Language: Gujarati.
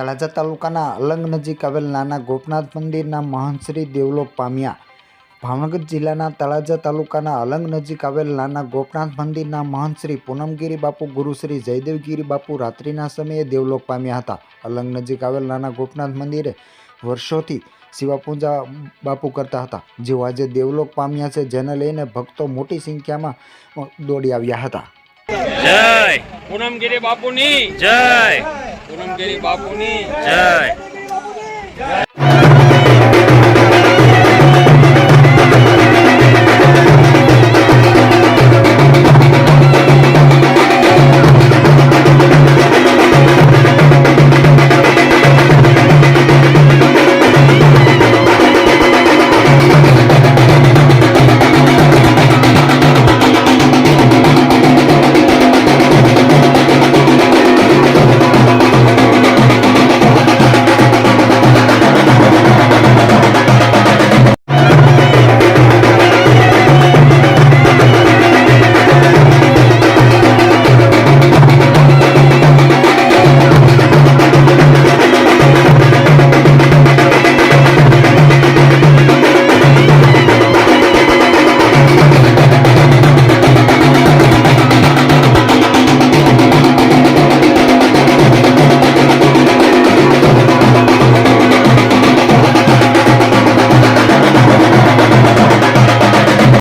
તળાજા તાલુકાના અલંગ નજીક આવેલ નાના ગોપનાથ મંદિરના મહંત દેવલો દેવલોક પામ્યા ભાવનગર જિલ્લાના તળાજા તાલુકાના અલંગ નજીક આવેલ નાના ગોપનાથ મંદિરના મહંત શ્રી પૂનમગીરી બાપુ ગુરુશ્રી જયદેવગીરી બાપુ રાત્રિના સમયે દેવલોક પામ્યા હતા. અલંગ નજીક આવેલ નાના ગોપનાથ મંદિરે વર્ષોથી શિવાપૂંજા બાપુ કરતા હતા જેઓ આજે દેવલોક પામ્યા છે જેને લઈને ભક્તો મોટી સંખ્યામાં દોડી આવ્યા હતા. જય! પૂનમગીરી બાપુની જય! પૂનમગીરી બાપુની. જય.